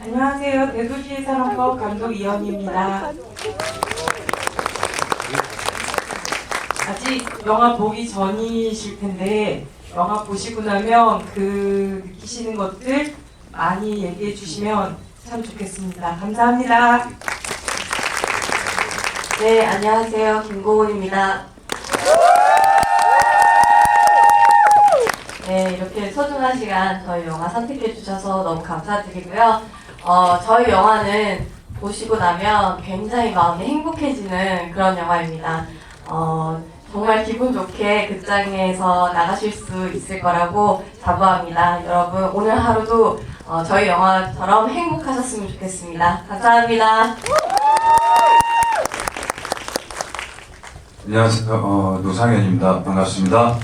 안녕하세요. 대도시의 사랑법 감독 이현입니다. 아직 영화 보기 전이실 텐데 영화 보시고 나면 그 느끼시는 것들 많이 얘기해 주시면 참 좋겠습니다. 감사합니다. 네, 안녕하세요. 김고은입니다. 네, 이렇게 소중한 시간 저희 영화 선택해 주셔서 너무 감사드리고요. 어, 저희 영화는 보시고 나면 굉장히 마음이 행복해지는 그런 영화입니다. 어, 정말 기분 좋게 극장에서 나가실 수 있을 거라고 자부합니다. 여러분, 오늘 하루도 어, 저희 영화처럼 행복하셨으면 좋겠습니다. 감사합니다. 안녕하세요. 어, 노상현입니다. 반갑습니다.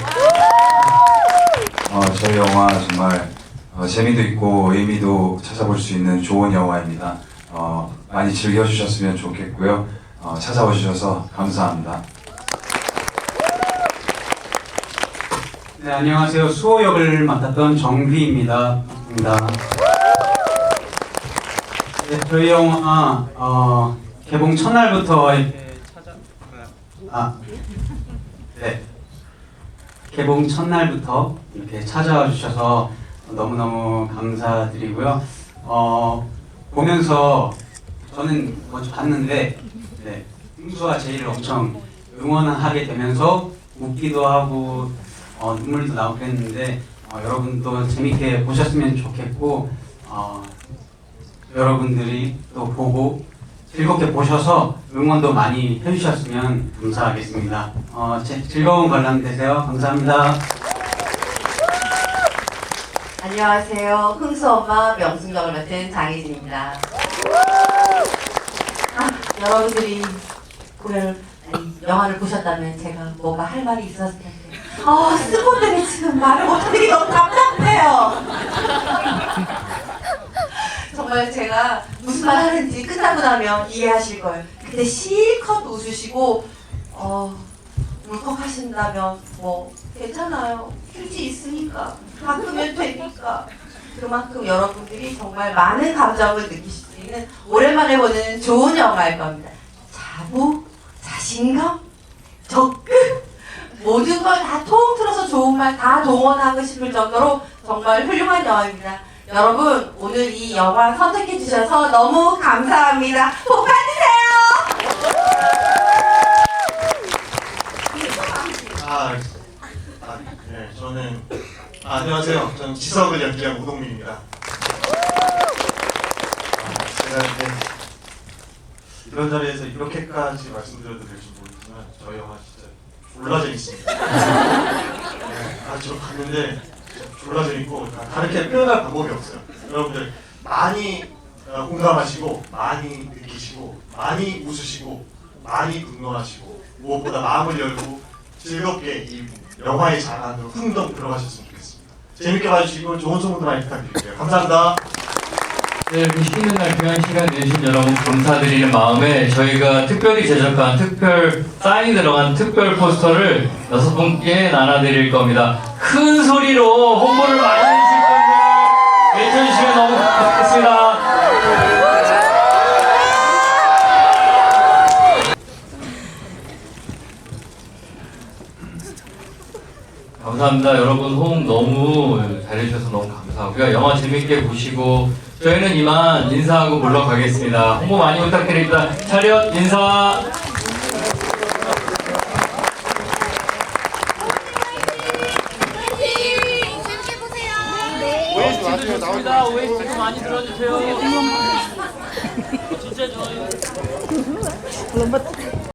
어, 저희 영화 정말 어, 재미도 있고 의미도 찾아볼 수 있는 좋은 영화입니다. 어, 많이 즐겨주셨으면 좋겠고요. 어, 찾아오셔서 감사합니다. 네, 안녕하세요. 수호 역을 맡았던 정휘입니다. 반갑습니다. 네, 저희 영화 어, 개봉 첫날부터 이렇게 찾 아 아, 네. 개봉 첫날부터 이렇게 찾아와 주셔서 너무너무 감사드리고요. 어, 보면서 저는 먼저 봤는데 네, 흥수와 제이를 엄청 응원하게 되면서 웃기도 하고 어, 눈물도 나오고 그랬는데 어, 여러분도 재밌게 보셨으면 좋겠고 어, 여러분들이 또 보고 즐겁게 보셔서 응원도 많이 해주셨으면 감사하겠습니다. 어, 제- 즐거운 관람 되세요. 감사합니다. 안녕하세요. 흥수 엄마 명순경을 맡은 장혜진입니다. 아, 여러분들이 노래를 아니, 영화를 보셨다면 제가 뭐가 할 말이 있었을 텐데. 아, 스포들이 지금 말을 못하는 게 너무 답답해요. 정말 제가 무슨 말 하는지 끝나고 나면 이해하실 거예요. 근데 실컷 웃으시고 어, 울컥하신다면 뭐 괜찮아요. 휴지 있으니까 가끔은 되니까 그만큼 여러분들이 정말 많은 감정을 느끼실 수 있는 오랜만에 보는 좋은 영화일 겁니다. 자부, 자신감, 적극 모든 걸 다 통틀어서 좋은 말 다 동원하고 싶을 정도로 정말 훌륭한 영화입니다. 여러분 오늘 이 영화 선택해 주셔서 너무 감사합니다. 복 받으세요. 아, 아, 네, 저는 아, 안녕하세요. 저는 지석을 연기한 우동민입니다. 아, 제가 이제 이런 자리에서 이렇게까지 말씀드려도 될지 모르지만 저희 영화 진짜 졸라 재밌습니다. 네, 아, 저 봤는데 졸라 재밌고 다르게 표현할 방법이 없어요. 여러분들 많이 어, 공감하시고 많이 느끼시고 많이 웃으시고 많이 분노하시고 무엇보다 마음을 열고 즐겁게 이 영화의 장안으로 흥덩 들어가셨으면 좋겠습니다. 재밌게 봐주시고 좋은 소문도 많이 부탁드릴게요. 감사합니다. 네, 이렇게 쉬는 날 귀한 시간 내주신 여러분 감사드리는 마음에 저희가 특별히 제작한 특별 사인이 들어간 특별 포스터를 여섯 분께 나눠드릴 겁니다. 큰 소리로 홍보를 많이 해주실 건데 외쳐주시면 너무 고맙겠습니다. 감사합니다. 여러분 호응 너무 잘해주셔서 너무 감사하고요. 영화 재밌게 보시고 저희는 이만 인사하고 물러가겠습니다. 홍보 많이 부탁드립니다. 차렷 인사. OST도 좋습니다. OST도 많이 들어주세요. 진짜 좋아요.